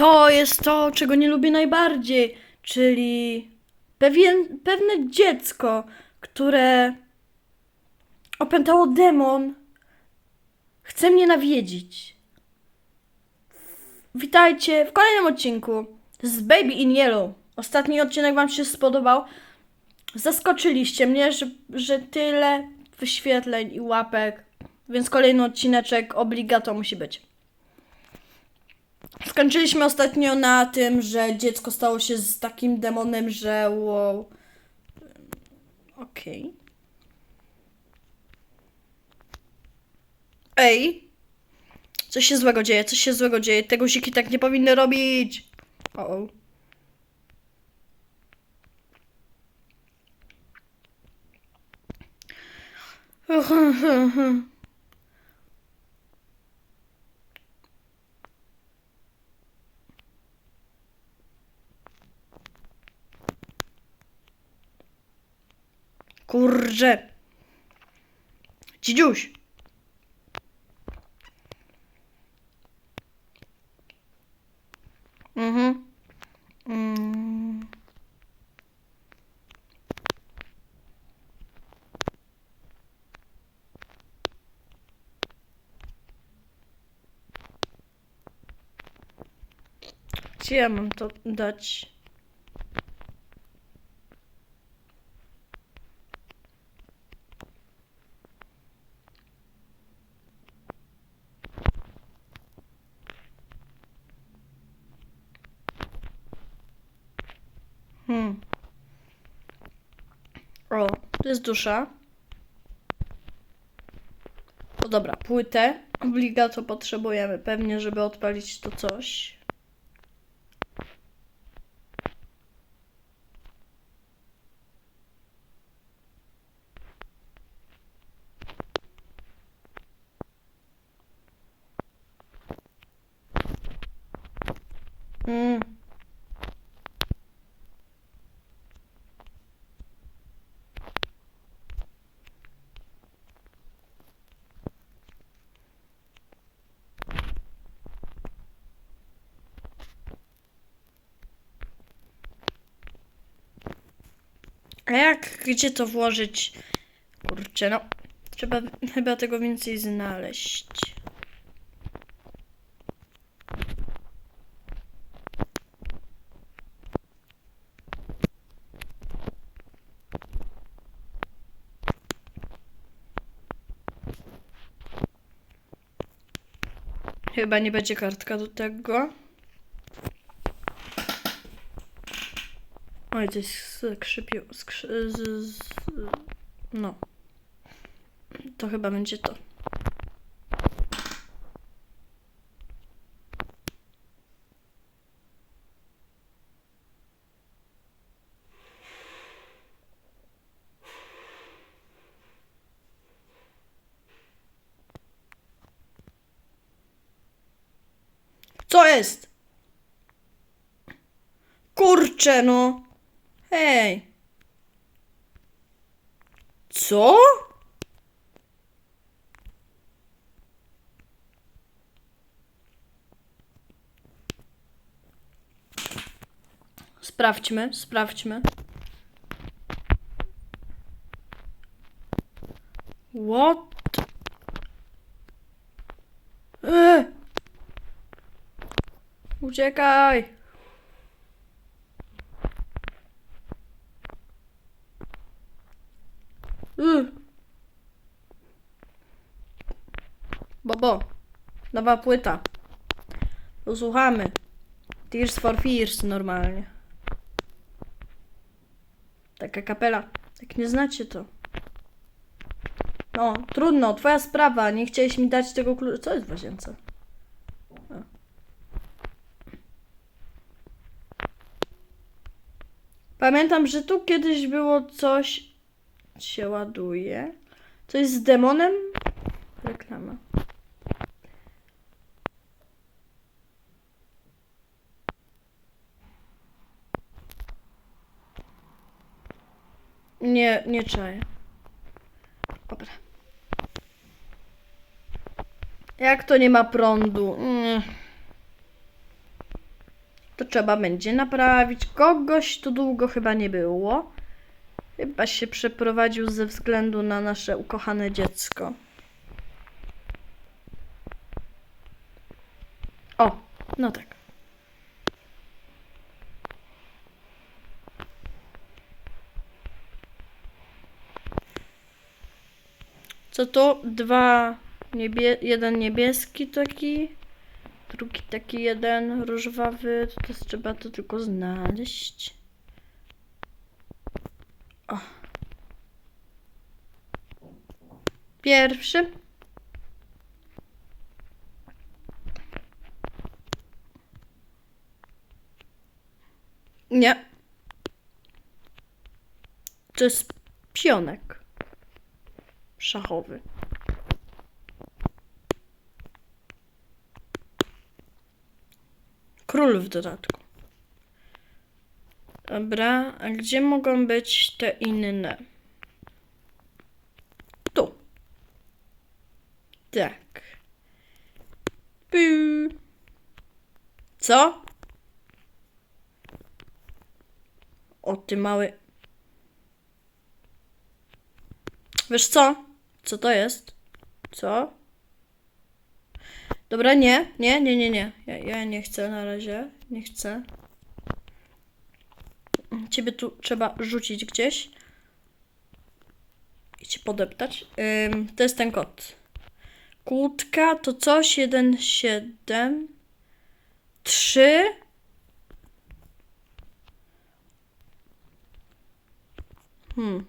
to jest to, czego nie lubię najbardziej, czyli pewien, pewne dziecko, które opętało demon, chce mnie nawiedzić. Witajcie w kolejnym odcinku z Baby in Yellow. Ostatni odcinek Wam się spodobał. Zaskoczyliście mnie, że, że tyle wyświetleń i łapek, więc kolejny odcineczek obligato musi być. Skończyliśmy ostatnio na tym, że dziecko stało się z takim demonem, że wow. Okej. Ej! Coś się złego dzieje, coś się złego dzieje. Tego ziki tak nie powinny robić. O. -o. Kurczę. Dzidziuś. Mhm. Mm. Gdzie ja mam to dać? Hmm. O, to jest dusza. O dobra, płytę. Obligato potrzebujemy pewnie, żeby odpalić to coś. Mm. A jak, gdzie to włożyć? Kurczę, no. Trzeba chyba tego więcej znaleźć. Chyba nie będzie kartka do tego. Oj, coś skrzypiło. Skrzy, z, z, no. To chyba będzie to. Co jest? Kurczę, no. Hej. Co? Sprawdźmy, sprawdźmy. What? Eee! Uciekaj! Nowa płyta. Posłuchamy. Tears for Fears normalnie. Taka kapela. Jak nie znacie to. No, trudno, twoja sprawa. Nie chciałeś mi dać tego klucza. Co jest w łazience? Pamiętam, że tu kiedyś było coś się ładuje. Coś z demonem? Nie, czaję. Dobra. Jak to nie ma prądu? Mm. to trzeba będzie naprawić. Kogoś tu długo chyba nie było. Chyba się przeprowadził ze względu na nasze ukochane dziecko. O, no tak. Co to? Dwa niebie... jeden niebieski taki, drugi taki jeden różowy. To też trzeba to tylko znaleźć. O. Pierwszy. Nie. To jest pionek szachowy. Król w dodatku. Dobra, a gdzie mogą być te inne? Tu. Tak. Piu. Co? O, ty mały. Wiesz co? Co to jest? Co? Dobra, nie, nie, nie, nie, nie. Ja, ja nie chcę na razie. Nie chcę. Ciebie tu trzeba rzucić gdzieś. I cię podeptać. Ym, to jest ten kod. Kłódka to coś, 1, 7, 3. Hmm.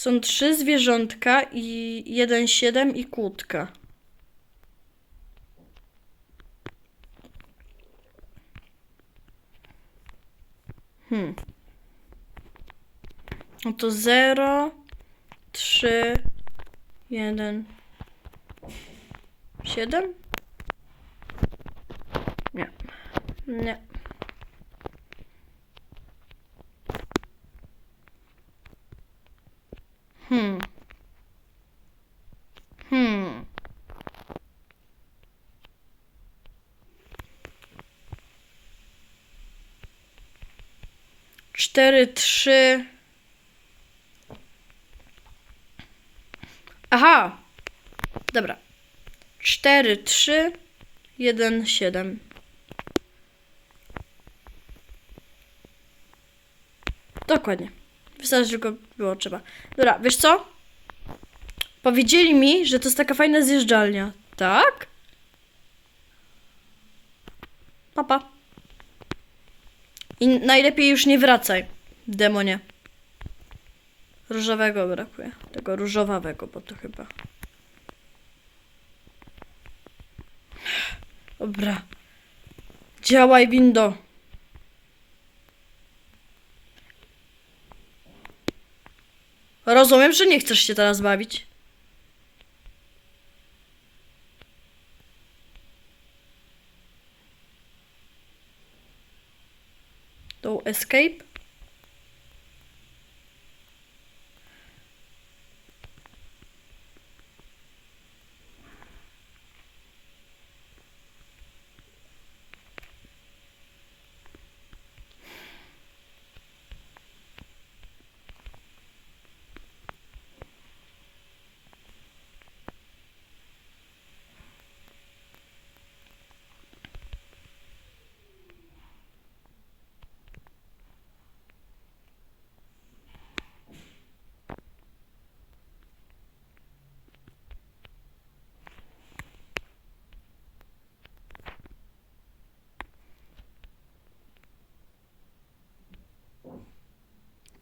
Są trzy zwierzątka i jeden siedem i kłódka. Hmm. No to zero, trzy, jeden, siedem? Nie. Nie. Hmm. Hmm. Cztery, trzy. Aha! Dobra. Cztery, trzy, jeden, siedem. Dokładnie. Wystarczy, tylko było trzeba. Dobra, wiesz co? Powiedzieli mi, że to jest taka fajna zjeżdżalnia. Tak? Papa. I najlepiej już nie wracaj, demonie. Różowego brakuje. Tego różowawego, bo to chyba. Dobra. Działaj, window. Rozumiem, że nie chcesz się teraz bawić. To escape.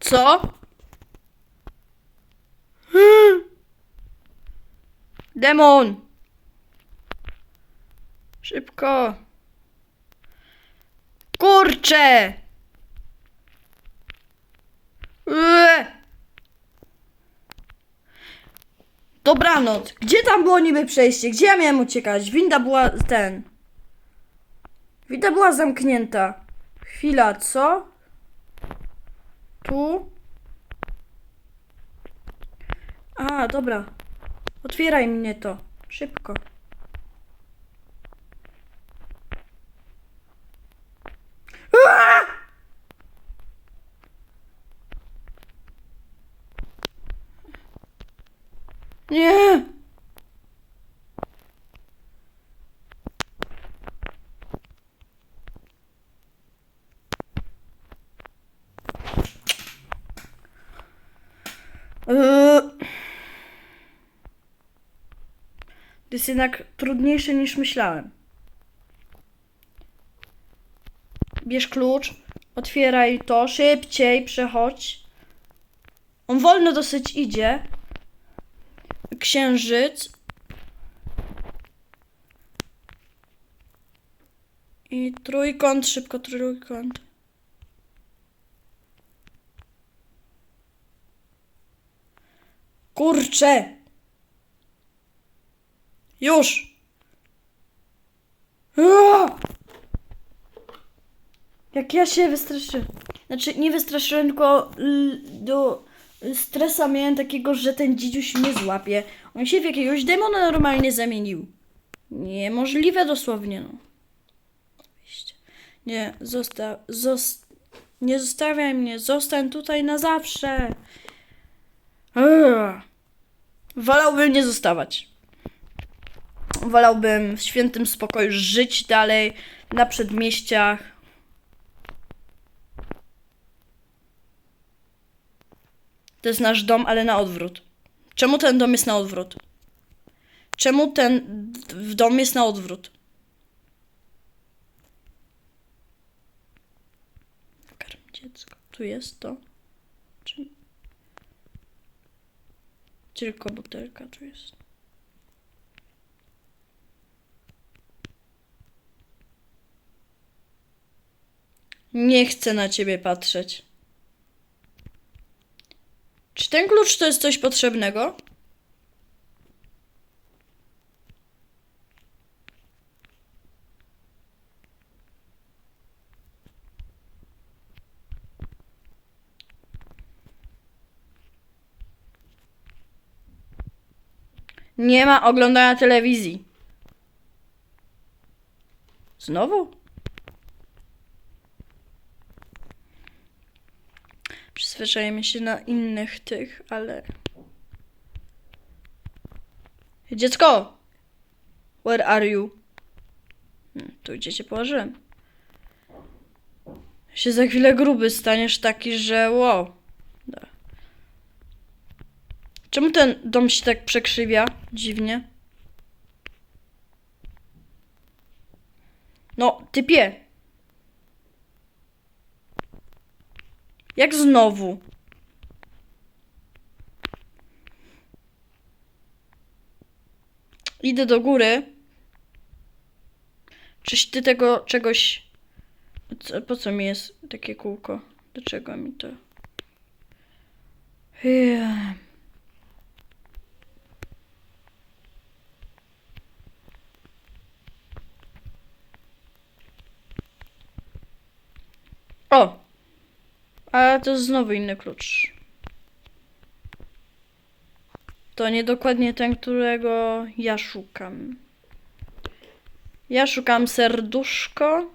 Co? Demon! Szybko! Kurczę! Ue! Dobranoc. Gdzie tam było niby przejście? Gdzie ja miałem uciekać? Winda była ten. Winda była zamknięta. Chwila, co? tu. A, dobra. Otwieraj mnie to. Szybko. Nie! To jest jednak trudniejsze niż myślałem. Bierz klucz, otwieraj to, szybciej przechodź. On wolno dosyć idzie. Księżyc. I trójkąt, szybko trójkąt. Kurczę! Już! Jak ja się wystraszyłem. Znaczy, nie wystraszyłem, tylko do stresa miałem takiego, że ten dzidziuś mnie złapie. On się w jakiegoś demona normalnie zamienił. Niemożliwe dosłownie, no. Nie, zosta... Zost... Nie zostawiaj mnie, zostań tutaj na zawsze. Ugh. Wolałbym nie zostawać. Wolałbym w świętym spokoju żyć dalej na przedmieściach. To jest nasz dom, ale na odwrót. Czemu ten dom jest na odwrót? Czemu ten dom jest na odwrót? Karm dziecko. Tu jest to. Czy... Tylko butelka tu jest. Nie chcę na ciebie patrzeć. Czy ten klucz to jest coś potrzebnego? Nie ma oglądania telewizji. Znowu? Przyzwyczajemy się na innych tych, ale. Dziecko! Where are you? Hmm, Tu gdzie cię położyłem. Się za chwilę gruby staniesz taki, że wow. Czemu ten dom się tak przekrzywia? Dziwnie. No, typie. Jak znowu? Idę do góry. Czyś ty tego czegoś. Co, po co mi jest takie kółko? Do czego mi to? Ech. O! A to znowu inny klucz. To nie dokładnie ten, którego ja szukam. Ja szukam serduszko.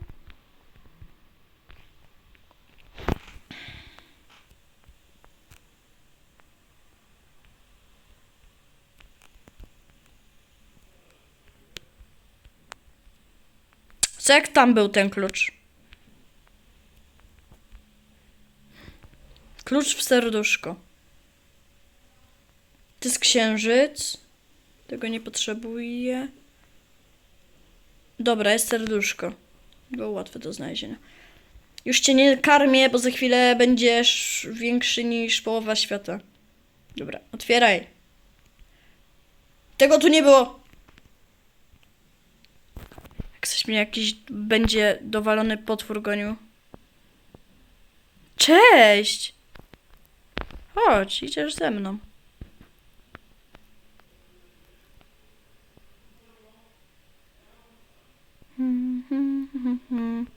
Co jak tam był ten klucz? Klucz w serduszko. To jest księżyc. Tego nie potrzebuję. Dobra, jest serduszko. Było łatwe do znalezienia. Już cię nie karmię, bo za chwilę będziesz większy niż połowa świata. Dobra, otwieraj. Tego tu nie było. Jak coś mnie jakiś będzie dowalony potwór gonił. Cześć! Chodź, idziesz ze mną. O.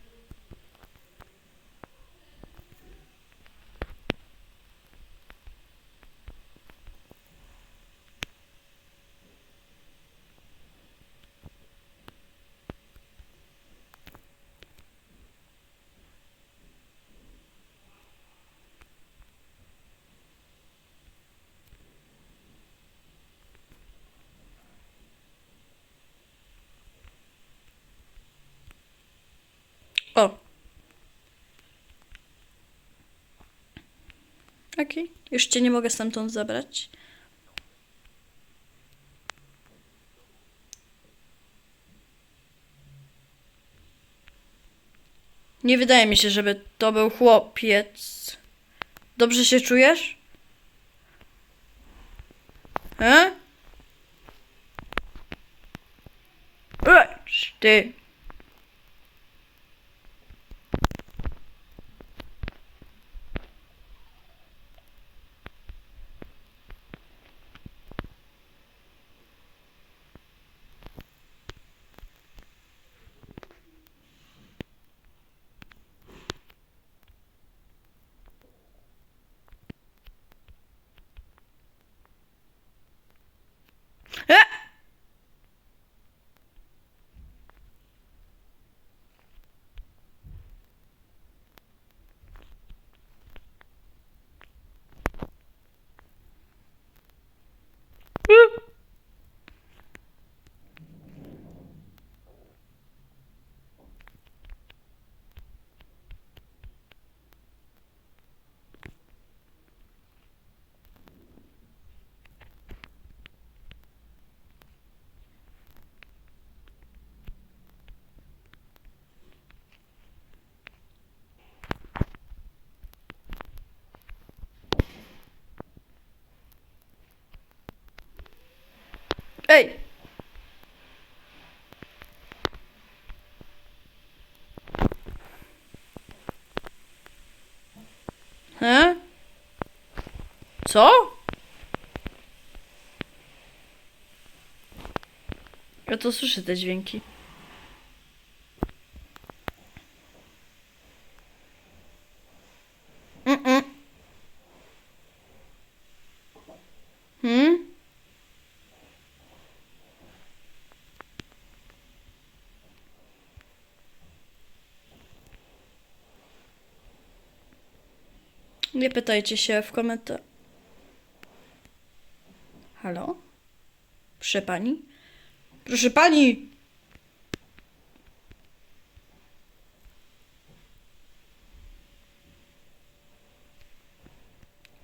taki? Już cię nie mogę stamtąd zabrać. Nie wydaje mi się, żeby to był chłopiec. Dobrze się czujesz? E? Ej, ty. He? Co? Ja to słyszę te dźwięki. Mm-mm. Hmm? Nie pytajcie się w komentarzu. Halo? Proszę pani? Proszę pani!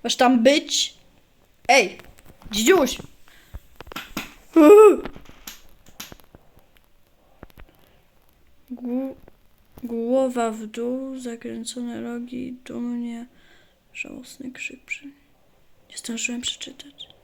Masz tam być? Ej! Dzidziuś! Gł- Głowa w dół, zakręcone rogi, dumnie, żałosny krzyk. Przy... Nie zdążyłem przeczytać.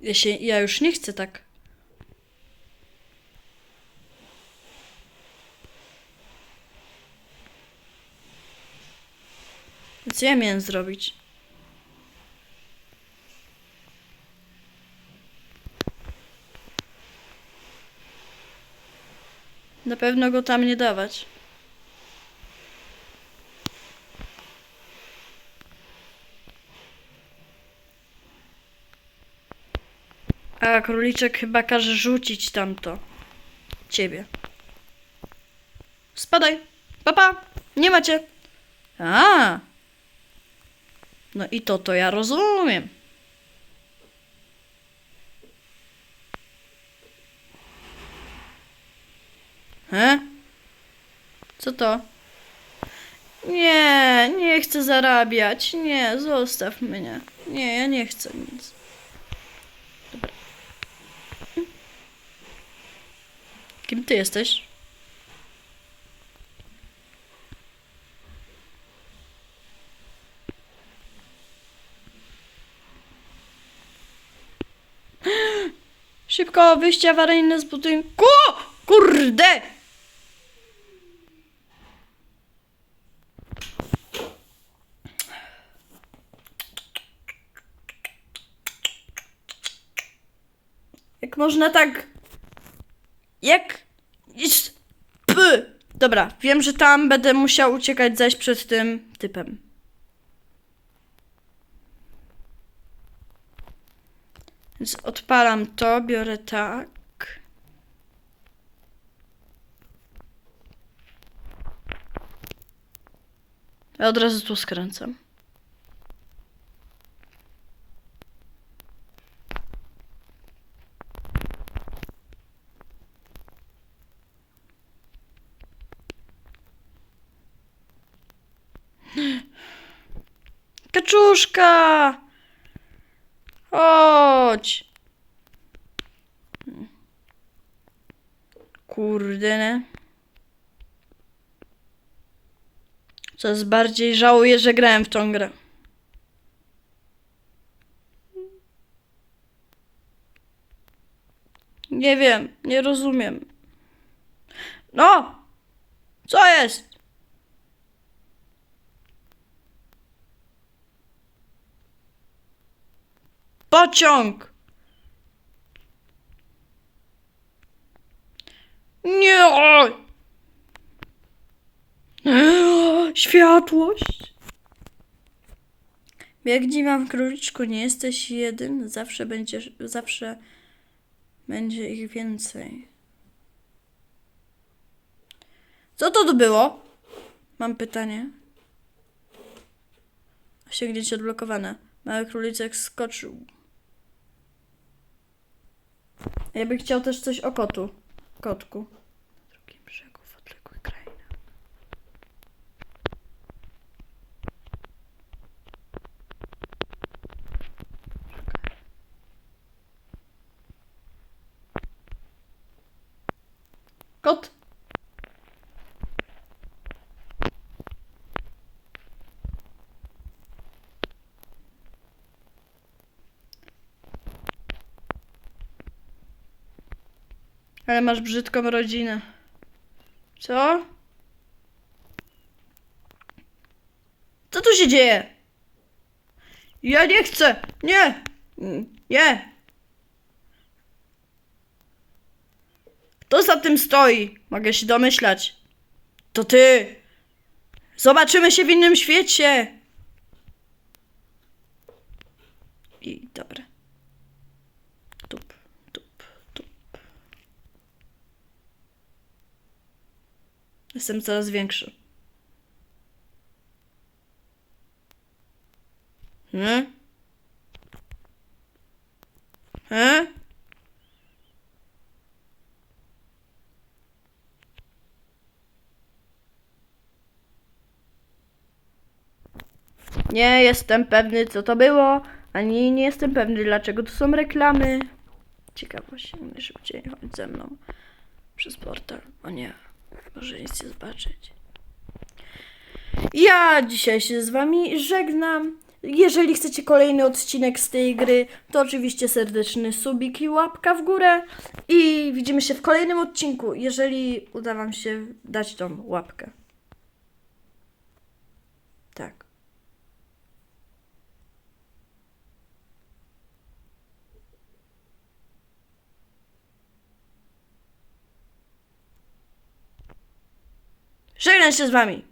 Ja, się, ja już nie chcę tak. Co ja miałem zrobić? Na pewno go tam nie dawać. A króliczek chyba każe rzucić tamto. Ciebie. Spadaj. Papa. Nie macie. A. No i to to ja rozumiem. He? Co to? Nie, nie chcę zarabiać. Nie, zostaw mnie. Nie, ja nie chcę nic. Dobra. Kim ty jesteś? Szybko, wyjście awaryjne z budynku! Kurde! Jak można tak... Jak... P. Dobra, wiem, że tam będę musiał uciekać zaś przed tym typem. Więc odpalam to, biorę tak. Ja od razu tu skręcam. Kaczuszka! Chodź! Kurde, nie? Coraz bardziej żałuję, że grałem w tą grę. Nie wiem, nie rozumiem. No! Co jest? Pociąg! Nie! Światłość! Biegnij mam króliczku, nie jesteś jeden, zawsze będziesz, zawsze będzie ich więcej. Co to było? Mam pytanie. Osiągnięcie odblokowane. Mały królicek skoczył. Ja bym chciał też coś o kotu. Kotku. Ale masz brzydką rodzinę. Co? Co tu się dzieje? Ja nie chcę! Nie! Nie! Kto za tym stoi? Mogę się domyślać. To ty! Zobaczymy się w innym świecie! I dobra. Jestem coraz większy. Hmm? Hmm? Nie jestem pewny, co to było, ani nie jestem pewny, dlaczego tu są reklamy. Ciekawość, najszybciej chodź ze mną przez portal. O nie, może nic nie zobaczyć. Ja dzisiaj się z wami żegnam. Jeżeli chcecie kolejny odcinek z tej gry, to oczywiście serdeczny subik i łapka w górę. I widzimy się w kolejnym odcinku, jeżeli uda wam się dać tą łapkę. Tak. Żegnam się z wami.